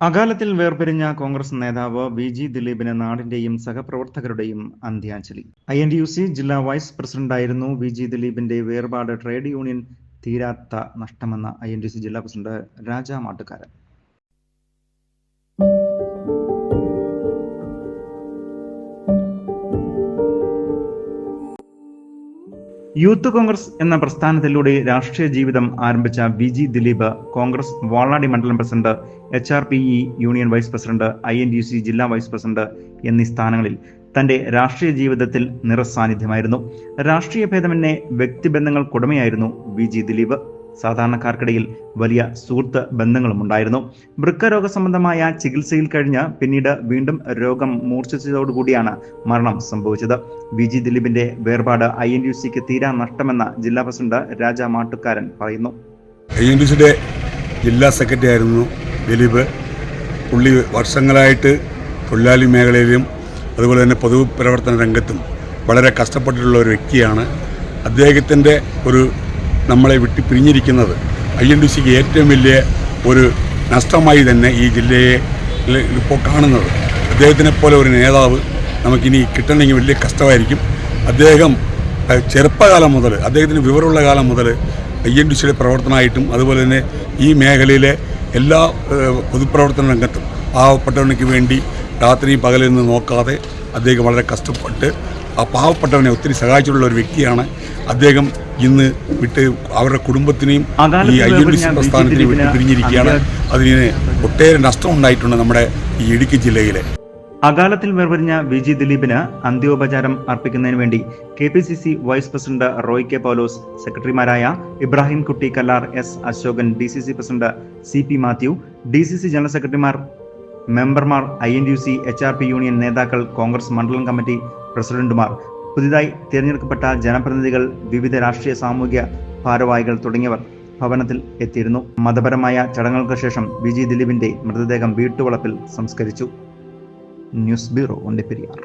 അകാലത്തിൽ വേർപിരിഞ്ഞ കോൺഗ്രസ് നേതാവ് V G ദിലീപിന് നാടിന്റെയും സഹപ്രവർത്തകരുടെയും അന്ത്യാഞ്ജലി. I N D U C ജില്ലാ വൈസ് പ്രസിഡന്റായിരുന്നു വി ജി ദിലീപിന്റെ വേർപാട് ട്രേഡ് യൂണിയൻ തീരാത്ത നഷ്ടമെന്ന ഐ എൻ ഡി സി ജില്ലാ president Raja Mattukaran youth Congress എന്ന പ്രസ്ഥാനത്തിലൂടെ രാഷ്ട്രീയ ജീവിതം ആരംഭിച്ച V G Dileep Congress Valadi മണ്ഡലം president H R P E union vice president I N D C ജില്ലാ വൈസ് പ്രസിഡന്റ് എന്നീ സ്ഥാനങ്ങളിൽ തന്റെ രാഷ്ട്രീയ ജീവിതത്തിൽ നിറസാന്നിധ്യമായിരുന്നു. രാഷ്ട്രീയ ഭേദമെന്നെ വ്യക്തിബന്ധങ്ങൾക്കുടമയായിരുന്നു വി ജി ദിലീപ്. സാധാരണക്കാർക്കിടയിൽ വലിയ സുഹൃത്ത് ബന്ധങ്ങളും ഉണ്ടായിരുന്നു വൃക്കരോഗ സംബന്ധമായ ചികിത്സയിൽ കഴിഞ്ഞ് പിന്നീട് വീണ്ടും രോഗം മൂർച്ഛിച്ചതോടുകൂടിയാണ് മരണം സംഭവിച്ചത്. വി. ജി. ദിലീപിന്റെ വേർപാട് ഐ. എൻ. യു. സിക്ക് തീരാ നഷ്ടമെന്ന ജില്ലാ പ്രസിഡന്റ് രാജ മാട്ടുക്കാരൻ പറയുന്നു. ജില്ലാ സെക്രട്ടറി ആയിരുന്നു ദിലീപ്. പുള്ളി വർഷങ്ങളായിട്ട് തൊഴിലാളി മേഖലയിലും അതുപോലെ തന്നെ പൊതുപ്രവർത്തന രംഗത്തും വളരെ കഷ്ടപ്പെട്ടിട്ടുള്ള ഒരു വ്യക്തിയാണ്. അദ്ദേഹത്തിന്റെ ഒരു നമ്മളെ വിട്ട് പിരിഞ്ഞിരിക്കുന്നത്. ഐ എൻ ഡി സിക്ക് ഏറ്റവും വലിയ ഒരു നഷ്ടമായി തന്നെ ഈ ജില്ലയെ ഇപ്പോൾ കാണുന്നത്. അദ്ദേഹത്തിനെ പോലെ ഒരു നേതാവ് നമുക്കിനി കിട്ടണമെങ്കിൽ വലിയ കഷ്ടമായിരിക്കും. അദ്ദേഹം ചെറുപ്പകാലം മുതൽ അദ്ദേഹത്തിന് വിവരമുള്ള കാലം മുതൽ ഐ എൻ ഡി സിയുടെ പ്രവർത്തനമായിട്ടും അതുപോലെ തന്നെ ഈ മേഖലയിലെ എല്ലാ പൊതുപ്രവർത്തന രംഗത്തും പാവപ്പെട്ടവനക്ക് വേണ്ടി രാത്രിയും പകലിൽ നിന്ന് നോക്കാതെ അദ്ദേഹം വളരെ കഷ്ടപ്പെട്ട് ആ പാവപ്പെട്ടവനെ ഒത്തിരി സഹായിച്ചിട്ടുള്ള ഒരു വ്യക്തിയാണ്. അദ്ദേഹം ഇന്ന് വിട്ട് അവരുടെ കുടുംബത്തിനെയും ഈ ഐ എൻ ഡി സി പ്രസ്ഥാനത്തിനെയും പ്രസ്ഥാനത്തിന് വിട്ട് പിരിഞ്ഞിരിക്കുകയാണ്. അതിന് ഒട്ടേറെ നഷ്ടം ഉണ്ടായിട്ടുണ്ട് നമ്മുടെ ഈ ഇടുക്കി ജില്ലയിലെ. അകാലത്തിൽ വേർപിരിഞ്ഞ വി ജി ദിലീപിന് അന്ത്യോപചാരം അർപ്പിക്കുന്നതിന് വേണ്ടി K P C C vice president Roy K Paulose സെക്രട്ടറിമാരായ Ibrahim Kutty Kallar S Ashokan D C C president C P Mathew D C C general സെക്രട്ടറിമാർ മെമ്പർമാർ I N U C H R P union നേതാക്കൾ കോൺഗ്രസ് മണ്ഡലം committee പ്രസിഡന്റുമാർ. പുതിയതായി തിരഞ്ഞെടുക്കപ്പെട്ട ജനപ്രതിനിധികൾ വിവിധ രാഷ്ട്രീയ സാമൂഹിക ഭാരവാഹികൾ തുടങ്ങിയവർ ഭവനത്തിൽ എത്തിയിരുന്നു. മതപരമായ ചടങ്ങുകൾക്ക് ശേഷം വിജി ദിലീപിന്റെ മൃതദേഹം വീട്ടുവളപ്പിൽ സംസ്കരിച്ചു. News bureau Ondiperiyar.